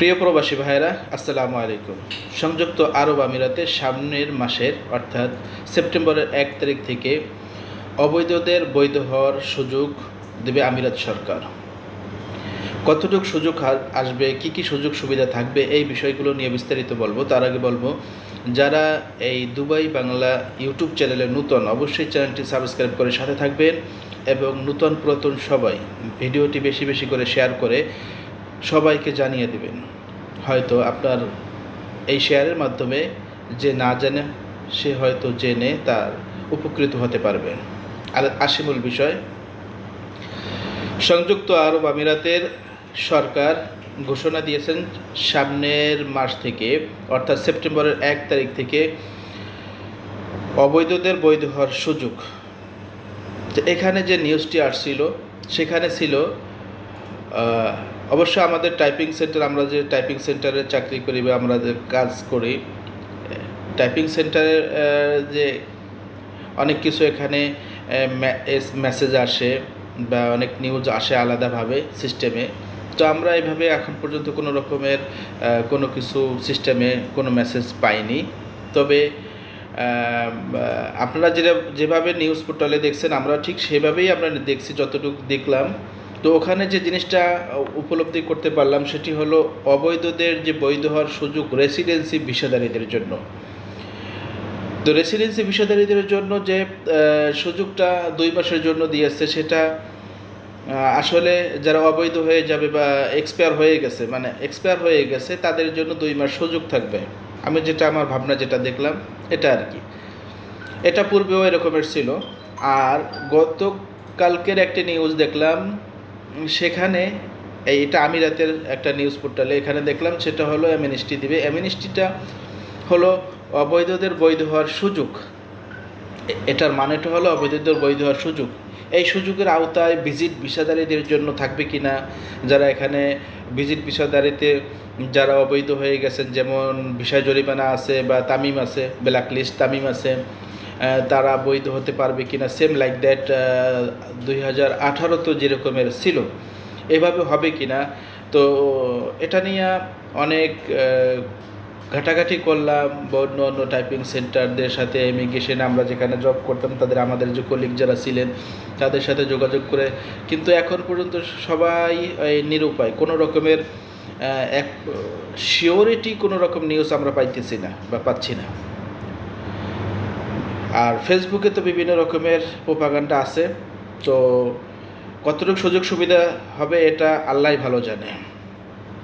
প্রিয় প্রবাসী ভাইয়েরা, আসসালামু আলাইকুম। সংযুক্ত আরব আমিরাতে সামনের মাসের, অর্থাৎ সেপ্টেম্বরের এক তারিখ থেকে অবৈধদের বৈধ হওয়ার সুযোগ দেবে আমিরাত সরকার। কতটুকু সুযোগ আসবে, কি কি সুযোগ সুবিধা থাকবে, এই বিষয়গুলো নিয়ে বিস্তারিত বলব। তার আগে বলব, যারা এই দুবাই বাংলা ইউটিউব চ্যানেলে নূতন, অবশ্যই চ্যানেলটি সাবস্ক্রাইব করে সাথে থাকবেন এবং নূতন পুরাতন সবাই, ভিডিওটি বেশি বেশি করে শেয়ার করে সবাইকে জানিয়ে দেবেন। হয়তো আপনার এই শেয়ারের মাধ্যমে যে না জানে, সে হয়তো জেনে তার উপকৃত হতে পারবে। আর আশিমূল বিষয়, সংযুক্ত আরব আমিরাতের সরকার ঘোষণা দিয়েছেন সামনের মাস থেকে, অর্থাৎ সেপ্টেম্বরের এক তারিখ থেকে অবৈধদের বৈধ হওয়ার সুযোগ। এখানে যে নিউজটি আসছিল, সেখানে ছিল অবশ্য আমাদের টাইপিং সেন্টার আমরা যে টাইপিং সেন্টারে চাকরি করি বা আমরা যে কাজ করি টাইপিং সেন্টারের যে অনেক কিছু এখানে মেসেজ আসে বা অনেক নিউজ আসে আলাদাভাবে সিস্টেমে তো আমরা এভাবে এখন পর্যন্ত কোনো রকমের কোনো কিছু সিস্টেমে কোনো মেসেজ পাইনি। তবে আপনারা যেটা, যেভাবে নিউজ পোর্টালে দেখছেন, আমরা ঠিক সেভাবেই আমরা দেখছি, যতটুকু দেখলাম। তো ওখানে যে জিনিসটা উপলব্ধি করতে পারলাম সেটি হলো অবৈধদের যে বৈধ হওয়ার সুযোগ রেসিডেন্সি ভিসাদারীদের জন্য। তো রেসিডেন্সি ভিসাদারীদের জন্য যে সুযোগটা দুই মাসের জন্য দিয়েছে সেটা আসলে যারা অবৈধ হয়ে যাবে বা এক্সপায়ার হয়ে গেছে মানে এক্সপায়ার হয়ে গেছে, তাদের জন্য দুই মাস সুযোগ থাকবে। আমি যেটা, আমার ভাবনা যেটা দেখলাম, এটা আর কি। এটা পূর্বেও এরকমের ছিল। আর গতকালকের একটি নিউজ দেখলাম সেখানে এই এটা আমিরাতের একটা নিউজ পোর্টালে এখানে দেখলাম, সেটা হলো অ্যামিনিস্টি দিবে। অ্যামিনিস্টিটা হলো অবৈধদের বৈধ হওয়ার সুযোগ। এটার মানেটা হলো অবৈধদের বৈধ হওয়ার সুযোগ। এই সুযোগের আওতায় ভিজিট ভিসাদারীদের জন্য থাকবে কি না যারা এখানে ভিজিট ভিসাদারিতে যারা অবৈধ হয়ে গেছেন, যেমন ভিসা জরিমানা আছে বা তামিম আছে ব্ল্যাক লিস্ট তামিম আছে তারা বৈধ হতে পারবে কি না সেম লাইক দ্যাট দুই হাজার আঠারোতে যেরকমের ছিল, এভাবে হবে কি না তো এটা নিয়ে অনেক ঘাটাঘাটি করলাম বা অন্য অন্য টাইপিং সেন্টারদের সাথে ইমিগ্রেশনে আমরা যেখানে জব করতাম, তাদের আমাদের যে কলিগ যারা ছিলেন, তাদের সাথে যোগাযোগ করে, কিন্তু এখন পর্যন্ত সবাই নিরুপায়, কোনো রকমের এক শিওরিটি কোনো রকম নিউজ আমরা পাইতেছি না বা পাচ্ছি না। আর ফেসবুকে তো বিভিন্ন রকমের প্রোপাগান্ডা আছে, তো কতটুকু সুযোগ সুবিধা হবে এটা আল্লাহ ভালো জানে।